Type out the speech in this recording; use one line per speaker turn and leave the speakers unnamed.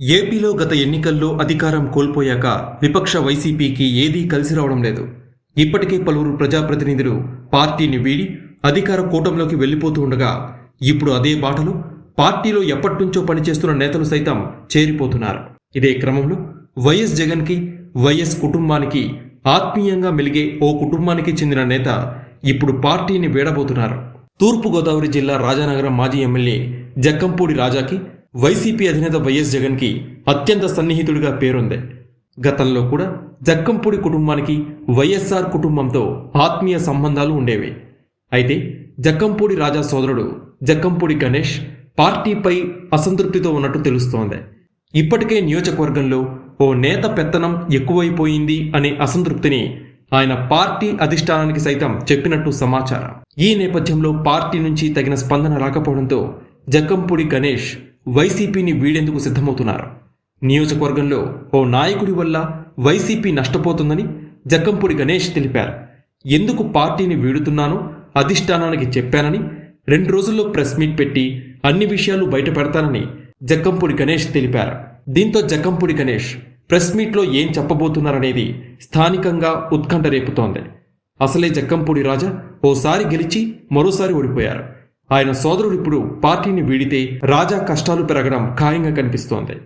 ఏపీలో గత ఎన్నికల్లో అధికారం కోల్పోయాక విపక్ష వైసీపీకి ఏదీ కలిసి రావడం లేదు. ఇప్పటికే పలువురు ప్రజాప్రతినిధులు పార్టీని వీడి అధికార కూటంలోకి వెళ్ళిపోతూ ఉండగా ఇప్పుడు అదే బాటలు పార్టీలో ఎప్పటినుంచో పనిచేస్తున్న నేతలు సైతం చేరిపోతున్నారు. ఇదే క్రమంలో వైఎస్ జగన్కి వైఎస్ కుటుంబానికి ఆత్మీయంగా మెలిగే ఓ కుటుంబానికి చెందిన నేత ఇప్పుడు పార్టీని వీడబోతున్నారు. తూర్పుగోదావరి జిల్లా రాజానగరం మాజీ ఎమ్మెల్యే జక్కంపూడి రాజాకి వైసీపీ అధినేత వైఎస్ జగన్కి అత్యంత సన్నిహితుడిగా పేరుంది. గతంలో కూడా జక్కంపూడి కుటుంబానికి వైఎస్ఆర్ కుటుంబంతో ఆత్మీయ సంబంధాలు ఉండేవి. అయితే జక్కంపూడి రాజా సోదరుడు జక్కంపూడి గణేష్ పార్టీపై అసంతృప్తితో ఉన్నట్టు తెలుస్తోంది. ఇప్పటికే నియోజకవర్గంలో ఓ నేత పెత్తనం ఎక్కువైపోయింది అనే అసంతృప్తిని ఆయన పార్టీ అధిష్టానానికి సైతం చెప్పినట్టు సమాచారం. ఈ నేపథ్యంలో పార్టీ నుంచి తగిన స్పందన రాకపోవడంతో జక్కంపూడి గణేష్ వైసీపీని వీడేందుకు సిద్ధమవుతున్నారు? నియోజకవర్గంలో ఓ నాయకుడి వల్ల వైసీపీ నష్టపోతుందని జక్కంపూడి గణేష్ తెలిపారు. ఎందుకు పార్టీని వీడుతున్నానో అధిష్టానానికి చెప్పానని రెండు రోజుల్లో ప్రెస్ మీట్ పెట్టి అన్ని విషయాలు బయటపెడతానని జక్కంపూడి గణేష్ తెలిపారు. దీంతో జక్కంపూడి గణేష్ ప్రెస్ మీట్లో ఏం చెప్పబోతున్నారనేది స్థానికంగా ఉత్కంఠ రేపుతోంది. అసలే జక్కంపూడి రాజా ఓసారి గెలిచి మరోసారి ఓడిపోయారు. ఆయన సోదరుడు ఇప్పుడు పార్టీని వీడితే రాజా కష్టాలు పెరగడం ఖాయంగా కనిపిస్తోంది.